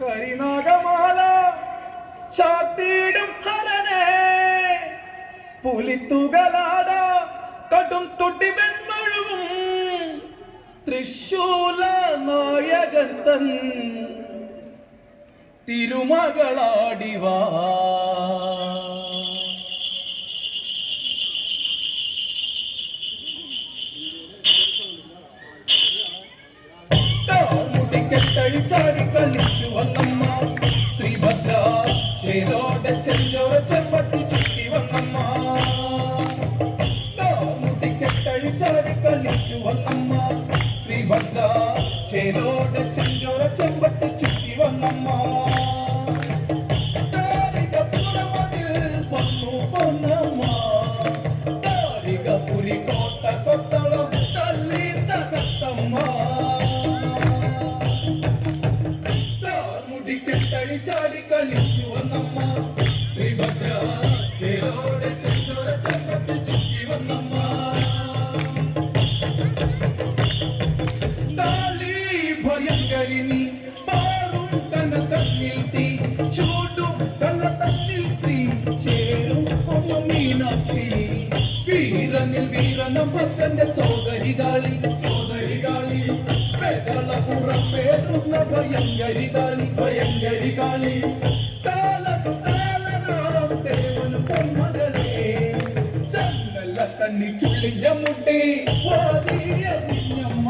കരിനാഗമാല ചാർത്തിയിടും ഹരനെ. പുലിത്തുകളാട കടും തുടിവെൺമൊഴുവും തൃശൂല നായകൻ തൻ. തിരുമകളാടിവാ. ചേലോടെ ചെഞ്ചോര ചെമ്പട്ടി ചുറ്റി വന്നമ്മ മുടിക്കെട്ടഴിച്ചാടി കളിച്ചു വന്നമ്മ ശ്രീഭദ്ര ചേലോടെ ചെഞ്ചോര ചെമ്പട്ടി ചുറ്റി വന്നമ്മ താരികപ്പുറമതിൽ വന്നു പൊന്നമ്മ വീരന ഭക്തന്റെ സോദരി കാളി സോദരി കാളി വേദളപുറം പേരുന്ന ഭയങ്കരി കാളി ഭയങ്കരി കാളി താലതു താലനാം ദേവന് പൊന്മകളെ ചങ്ങല കണ്ണി ചുള്ളിഞ്ഞ മുട്ടി വാരിയറിഞ്ഞമ്മ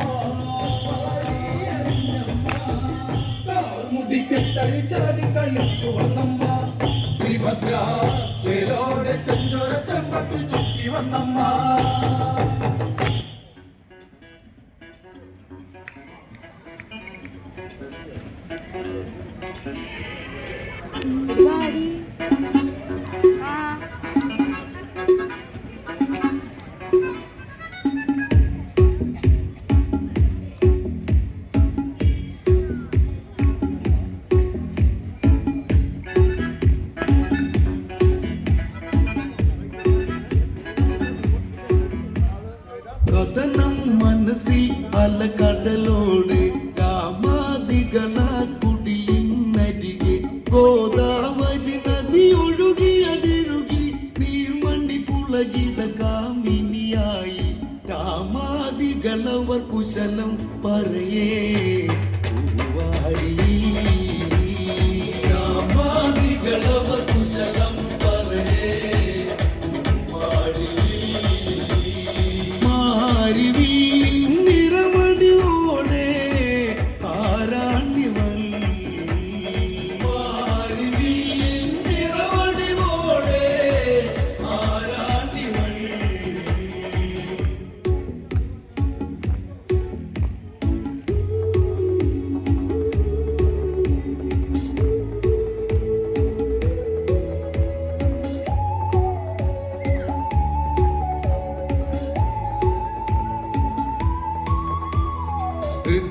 മുടിക്കെട്ടഴിച്ചാടി കളിച്ചു വന്നമ്മ. ശ്രീഭദ്ര ചേലോടെ ചെഞ്ചോര ചെമ്പട്ടി ചുറ്റി വന്നമ്മ. കാമാദികള കുടിലിനരികെ ഗോദാവരി നദി ഒഴുകിയതിഴുകി നീർമണ്ണി പുളകിത കാമിനിയായി രാമാദികളവർ കുശലം പറയേ പൂവാടി.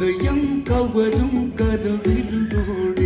இதயம் கவரும் கரம் இதுதோடு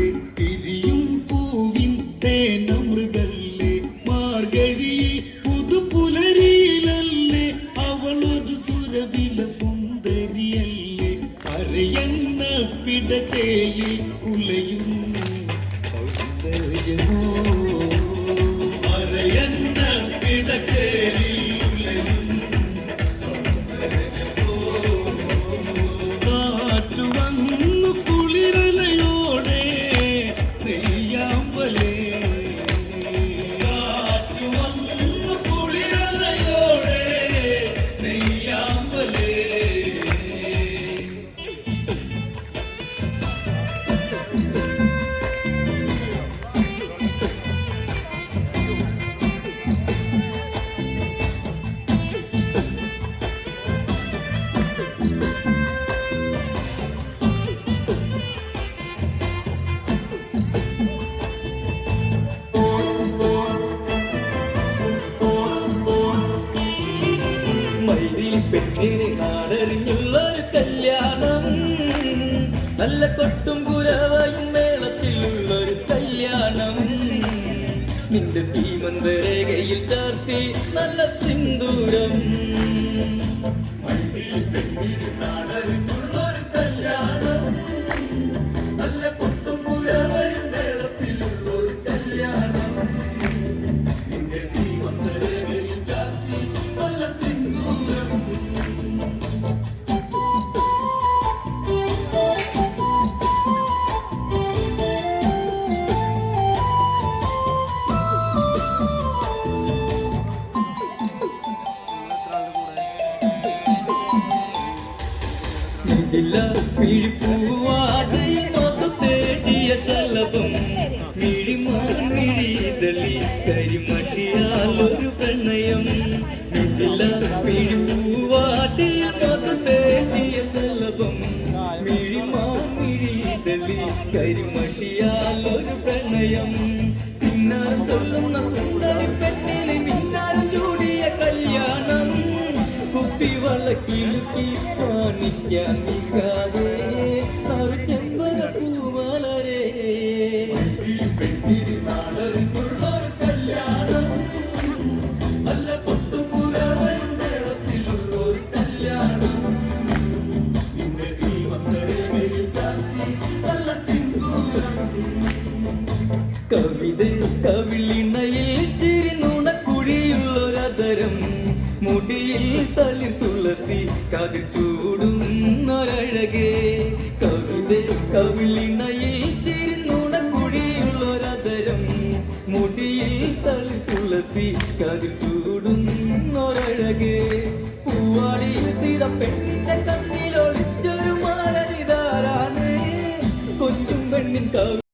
പെണ്ണിന് നാടറിഞ്ഞുള്ളൊരു കല്യാണം. നല്ല കൊട്ടും കുരവയും മേളത്തിലുള്ളൊരു കല്യാണം. നിന്റെ ഭീമന്ത രേഖയിൽ ചാർത്തി നല്ല സിന്ദൂരം. മൈതിൽ പെണ്ണിന് നാടറിഞ്ഞുള്ളൊരു മിഴിമാറിതളി കരിമഷിയാലൊരു പ്രണയം. പിന്നാൽ തൊല്ലുന്ന സുന്ദരി പെണ്ണിന് പിന്നാൽ ചൂടിയ കല്യാണം. കുപ്പി വളക്കിലുക്കി കാണിക്കാൻ നിൽക്കാതെ അവർ കവിത കവിളിണയിൽ ചിരിനുണക്കുഴിയുള്ളൊരതരം മുടിയിൽ തളിർ തുളസി കതിർ ചൂടുന്നൊരഴകേ കവിത കവിളിണയിൽ ചിരിനുണക്കുഴിയുള്ളൊരതരം മുടിയിൽ തളിർ തുളസി കതിർ ചൂടുന്നൊരഴകേ പൂവാടിയിൽ സീത പെണ്ണിന്റെ കണ്ണ